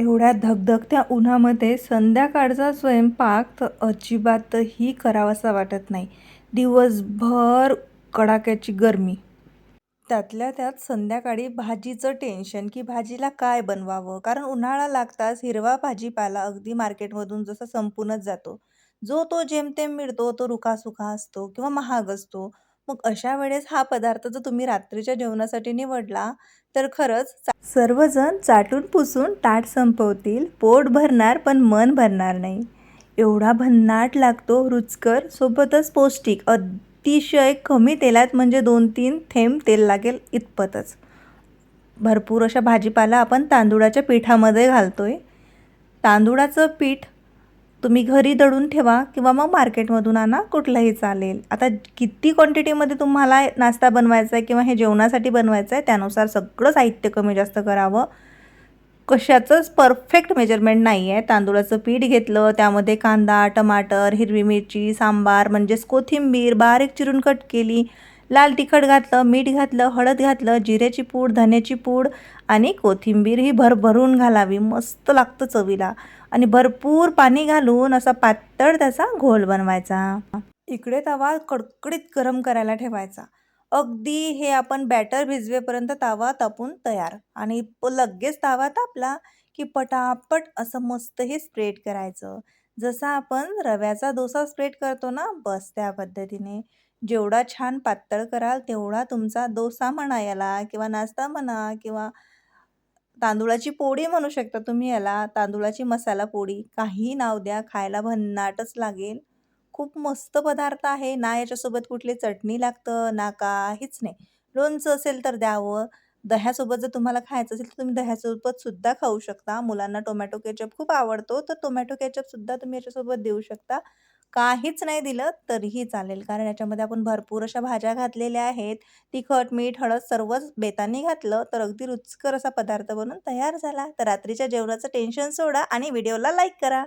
एवढ्या धगधगत्या उन्हामध्ये संध्याकाळचा स्वयंपाक तर अजिबातही करावासा वाटत नाही. दिवसभर कडाक्याची गरमी. त्यातल्या त्यात संध्याकाळी भाजीचं टेन्शन की भाजीला काय बनवावं? कारण उन्हाळा लागताच हिरवा भाजीपाला अगदी मार्केटमधून जसा संपूनच जातो. जो तो जेमतेम मिळतो तो रुखासुखा असतो किंवा महाग असतो. मग अशा वेळेस हा पदार्थ जर तुम्ही रात्रीच्या जेवणासाठी निवडला तर खरंच सर्वजण चाटून पुसून ताट संपवतील. पोट भरणार पण मन भरणार नाही. एवढा भन्नाट लागतो रुचकर सोबतच पौष्टिक अतिशय कमी तेलात म्हणजे दोन तीन थेंब तेल लागेल इतपतच. भरपूर अशा भाजीपाला आपण तांदुळाच्या पिठामध्ये आहे तांदुळाचं पीठ तुम्ही घरी दळून ठेवा किंवा मग मार्केटमधून आणा कुठलंही चालेल. आता किती क्वांटिटीमध्ये तुम्हाला नाश्ता बनवायचा आहे किंवा हे जेवणासाठी बनवायचं आहे त्यानुसार सगळं साहित्य कमी जास्त करावं. कशाचंच परफेक्ट मेजरमेंट नाही आहे तांदूळाचं पीठ घेतलं त्यामध्ये कांदा टमाटर हिरवी मिरची सांबार म्हणजेच कोथिंबीर बारीक चिरून कट केली लाल तिखट घातलं मीठ घातलं हळद घातलं जिऱ्याची पूड धन्याची पूड आणि कोथिंबीर ही भरभरून घालावी. मस्त लागतं चवीला. आणि भरपूर पाणी घालून असा पातळ त्याचा घोल बनवायचा. इकडे तवा कडकडीत गरम करायला ठेवायचा. अगदी हे आपण बॅटर भिजवेपर्यंत तावा तापून तयार. आणि लगेच तावा तापला की पटापट असं मस्त हे स्प्रेड करायचं. जसा आपण रव्याचा डोसा स्प्रेड करतो ना बस त्या पद्धतीने. जेवढा छान पातळ कराल तेवढा तुमचा डोसा म्हणा याला किंवा नाश्ता म्हणा किंवा तांदूळाची पोळी म्हणू शकता तुम्ही याला तांदूळाची मसाला पोळी काही नाव द्या खायला भन्नाटच लागेल. खूप मस्त पदार्थ आहे ना याच्यासोबत कुठली चटणी लागतं ना काहीच नाही. लोणचं असेल तर द्यावं. दह्यासोबत जर तुम्हाला खायचं असेल तर तुम्ही दह्यासोबत सुद्धा खाऊ शकता. मुलांना टोमॅटो केचप खूप आवडतो तर टोमॅटो केचप सुद्धा तुम्ही याच्यासोबत देऊ शकता. काहीच नाही दिलं तरीही चालेल कारण याच्यामध्ये आपण भरपूर अशा भाज्या घातलेल्या आहेत. तिखट मीठ हळद सर्वच बेतानी घातलं तर अगदी रुचकर असा पदार्थ बनून तयार झाला. तर रात्रीच्या जेवणाचं टेन्शन सोडा आणि व्हिडिओला लाईक करा.